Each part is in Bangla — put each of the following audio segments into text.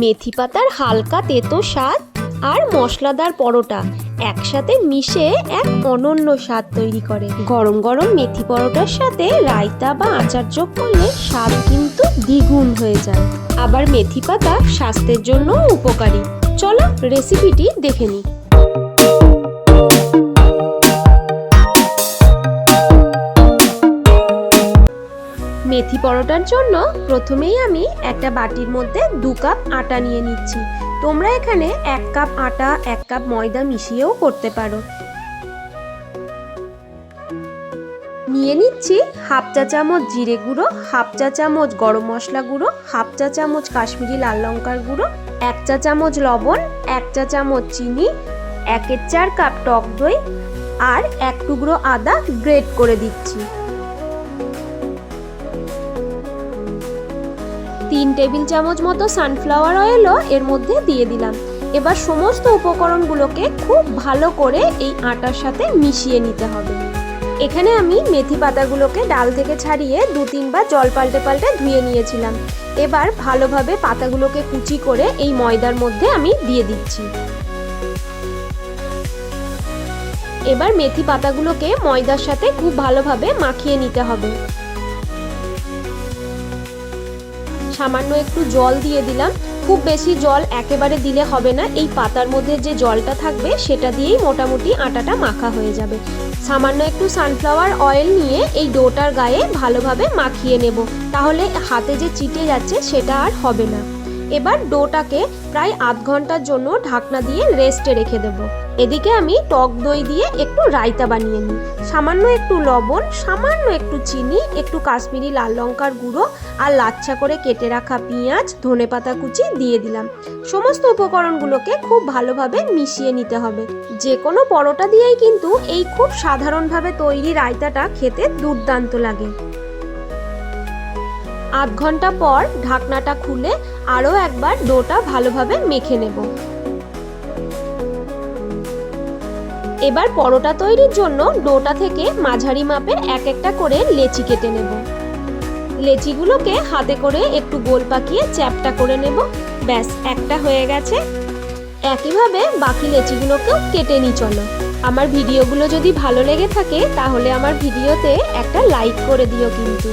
মেথি পাতার হালকা তেতো স্বাদ আর মশলাদার পরোটা একসাথে মিশে এক অনন্য স্বাদ তৈরি করে। গরম গরম মেথি পরোটার সাথে রায়তা বা আচার যোগ করলে স্বাদ কিন্তু দ্বিগুণ হয়ে যায়। আবার মেথি পাতা স্বাস্থ্যের জন্য উপকারী। চলো রেসিপিটি দেখে নিই। মেথি পরোটার জন্য প্রথমেই আমি একটা বাটির মধ্যে দু কাপ আটা নিয়ে নিচ্ছি। তোমরা এখানে এক কাপ আটা, এক কাপ ময়দা মিশিয়েও করতে পারো। নিয়ে নিচ্ছি হাফ চা চামচ জিরে গুঁড়ো, হাফ চা চামচ গরম মশলা গুঁড়ো, হাফ চা চামচ কাশ্মীরি লাল লঙ্কার গুঁড়ো, এক চা চামচ লবণ, এক চা চামচ চিনি, একের চার কাপ টক দই আর এক টুকরো আদা গ্রেট করে দিচ্ছি। তিন টেবিল চামচ মতো সানফ্লাওয়ার অয়েলও এর মধ্যে দিয়ে দিলাম। এবার সমস্ত উপকরণগুলোকে খুব ভালো করে এই আটার সাথে মিশিয়ে নিতে হবে। এখানে আমি মেথি পাতাগুলোকে ডাল থেকে ছাড়িয়ে দু তিনবার জল পাল্টে পাল্টে ধুয়ে নিয়েছিলাম। এবার ভালোভাবে পাতাগুলোকে কুচি করে এই ময়দার মধ্যে আমি দিয়ে দিচ্ছি। এবার মেথি পাতাগুলোকে ময়দার সাথে খুব ভালোভাবে মাখিয়ে নিতে হবে। সামান্য একটু জল দিয়ে দিলাম। খুব বেশি জল একেবারে দিলে হবে না। এই পাতার মধ্যে যে জলটা থাকবে, সেটা দিয়েই মোটামুটি আটাটা মাখা হয়ে যাবে। সামান্য একটু সানফ্লাওয়ার অয়েল নিয়ে এই ডোটার গায়ে ভালোভাবে মাখিয়ে নেব। তাহলে হাতে যে চিটে যাচ্ছে, সেটা আর হবে না। এবার ডোটাকে প্রায় আধ ঘণ্টার জন্য ঢাকনা দিয়ে রেস্টে রেখে দেব। এদিকে আমি টক দই দিয়ে একটু রায়তা বানিয়ে নিই। সামান্য একটু লবণ, সামান্য একটু চিনি, একটু কাশ্মীরি লাল লঙ্কার গুঁড়ো আর লাচ্ছা করে কেটে রাখা পেঁয়াজ ধনেপাতা কুচি দিয়ে দিলাম। সমস্ত উপকরণগুলোকে খুব ভালোভাবে মিশিয়ে নিতে হবে। যে কোনো পরোটা দিয়েই কিন্তু এই খুব সাধারণভাবে তৈরি রায়তাটা খেতে দুর্দান্ত লাগে। আধ ঘণ্টা পর ঢাকনাটা খুলে আরও একবার ডোটা ভালোভাবে মেখে নেব। এবার পরোটা তৈরির জন্য ডোটা থেকে মাঝারি মাপের এক একটা করে লেচি কেটে নেব। লেচিগুলোকে হাতে করে একটু গোল পাকিয়ে চ্যাপটা করে নেব। ব্যাস, একটা হয়ে গেছে। একইভাবে বাকি লেচিগুলোকেও কেটে নিই, চলো। আমার ভিডিওগুলো যদি ভালো লেগে থাকে, তাহলে আমার ভিডিওতে একটা লাইক করে দিও কিন্তু।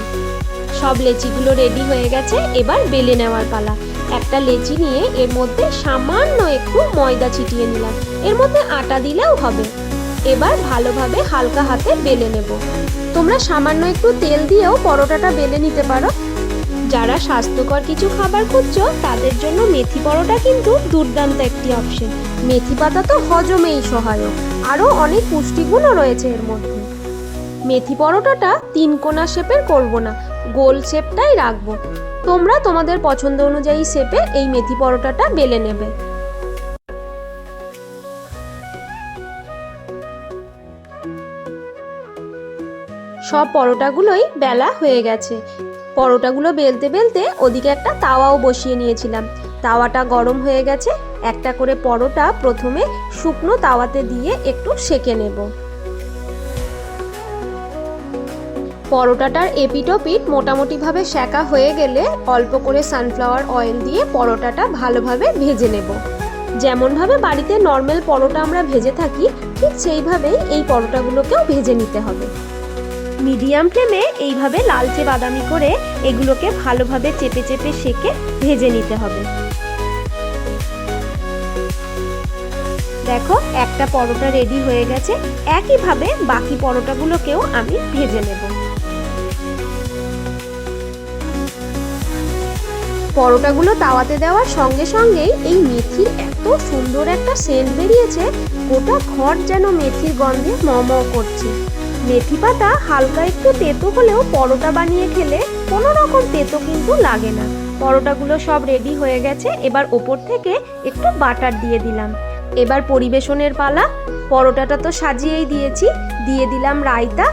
সব লেচিগুলো রেডি হয়ে গেছে, এবার বেলে নেওয়ার পালা। একটা লেচি নিয়ে এর মধ্যে সামান্য একটু ময়দা ছিটিয়ে নিলাম। এর মধ্যে আটা দিলেও হবে। এবার ভালোভাবে হালকা হাতে বেলে নেব। তোমরা সামান্য একটু তেল দিয়েও পরোটাটা বেলে নিতে পারো। যারা স্বাস্থ্যকর কিছু খাবার খুঁজছো, তাদের জন্য মেথি পরোটা কিন্তু দুর্দান্ত একটি অপশন মেথি পাতা তো হজমেই সহায়ক। আরও অনেক পুষ্টিগুণও রয়েছে এর মধ্যে। মেথি পরোটাটা তিন কোনা শেপের করব না। গোল শেপটাই রাখব। তোমরা তোমাদের পছন্দ অনুযায়ী শেপে এই মেথি পরোটাটা বেলে নেবে। সব পরোটাগুলোই বেলা হয়ে গেছে। পরোটাগুলো বেলতে বেলতে ওদিকে একটা তাওয়াও বসিয়ে নিয়েছিলাম। তাওয়াটা গরম হয়ে গেছে, একটা করে পরোটা প্রথমে শুকনো তাওয়াতে দিয়ে একটু সেকে নেব। পরোটাটার এপিটোপিট মোটামুটিভাবে সেকা হয়ে গেলে অল্প করে সানফ্লাওয়ার অয়েল দিয়ে পরোটাটা ভালোভাবে ভেজে নেব। যেমনভাবে বাড়িতে নর্মাল পরোটা আমরা ভেজে থাকি, ঠিক সেইভাবেই এই পরোটাগুলোকেও ভেজে নিতে হবে। মিডিয়াম ফ্লেমে এইভাবে লালচে বাদামি করে এগুলোকে ভালোভাবে চেপে চেপে সেকে ভেজে নিতে হবে। দেখো, একটা পরোটা রেডি হয়ে গেছে। একইভাবে বাকি পরোটাগুলোকেও আমি ভেজে নেব। পরোটাগুলো তাওয়াতে দেওয়ার সঙ্গে সঙ্গেই এই মেথির এত সুন্দর একটা সেন্ট বেরিয়েছে, গোটা ঘর যেন মেথির গন্ধে ম ম করছে। মেথি পাতা হালকা একটু তেতো হলেও পরোটা বানিয়ে খেলে কোনো রকম তেতো কিন্তু লাগে না। পরোটাগুলো সব রেডি হয়ে গেছে, এবার ওপর থেকে একটু বাটার দিয়ে দিলাম। এবার পরিবেশনের পালা, পরোটাটা তো সাজিয়েই দিয়েছি, দিয়ে দিলাম রায়তা,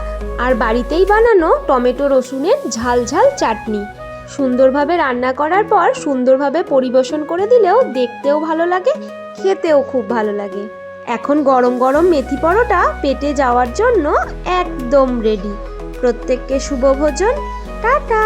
আর বাড়িতেই বানানো টমেটো রসুনের ঝাল ঝাল চাটনি। সুন্দরভাবে রান্না করার পর সুন্দরভাবে পরিবেশন করে দিলেও দেখতেও ভালো লাগে, খেতেও খুব ভালো লাগে। এখন গরম গরম মেথি পরোটা পেটে যাওয়ার জন্য একদম রেডি প্রত্যেককে শুভ ভোজন। টাটা!